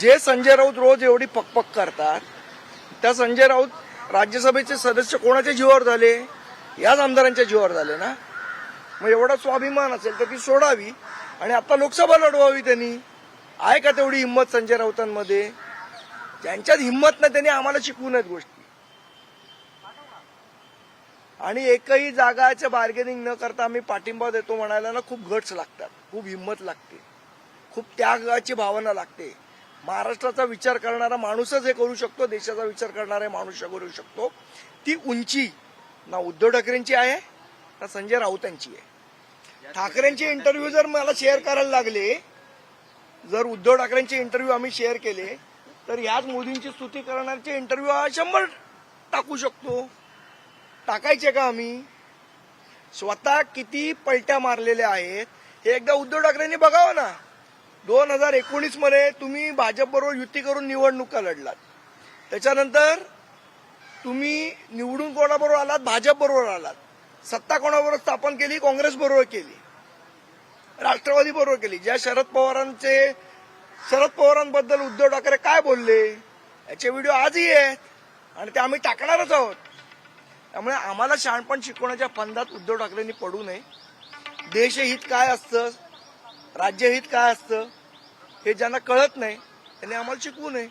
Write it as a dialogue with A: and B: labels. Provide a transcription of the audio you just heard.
A: जे संजय राऊत रोज एवढी पकपक करतात त्या संजय राऊत राज्यसभेचे सदस्य कोणाच्या जीवावर झाले? याच आमदारांच्या जीवावर झाले ना? मग एवढा स्वाभिमान असेल तर ती सोडावी. आणि आता लोकसभा लढवावी त्यांनी. आहे का तेवढी हिंमत संजय राऊतांमध्ये? ज्यांच्यात हिंमत नाही त्यांनी आम्हाला शिकवू नयेत गोष्टी. आणि एकही जागाचं बार्गेनिंग न करता आम्ही पाठिंबा देतो म्हणायला ना खूप घट्स लागतात. खूप हिंमत लागते. खूप त्यागाची भावना लागते. महाराष्ट्राचा विचार करणारा माणूसच हे करू शकतो देशाचा विचार करणारा माणूस करू शकतो. ती उंची ना उद्धव ठाकरेंची आहे ना संजय राऊतांची आहे. ठाकरेंचे इंटरव्ह्यू जर मला शेअर करायला लागले जर उद्धव ठाकरेंचे इंटरव्ह्यू आम्ही शेअर केले तर याच मोदींची स्तुती करणारचे इंटरव्ह्यू हा शंभर टाकू शकतो. टाकायचे का आम्ही? स्वतः किती पलट्या मारलेल्या आहेत हे एकदा उद्धव ठाकरेंनी बघावं ना. दोन हजार एकोणीसमध्ये तुम्ही भाजपबरोबर युती करून निवडणुका लढलात. त्याच्यानंतर तुम्ही निवडून कोणाबरोबर आलात? भाजपबरोबर आलात. सत्ता कोणाबरोबर स्थापन केली? काँग्रेसबरोबर केली. राष्ट्रवादी बरोबर केली. ज्या शरद पवारांचे शरद पवारांबद्दल उद्धव ठाकरे काय बोलले? याचे व्हिडिओ आजही आहेत आणि ते आम्ही टाकणारच आहोत. त्यामुळे आम्हाला शहाणपण शिकवण्याच्या फंदात उद्धव ठाकरेंनी पडू नये. देशहित काय असतं? राज्यहित काय असतं हे ज्यांना कळत नाही त्यांनी आम्हाला शिकवू नये.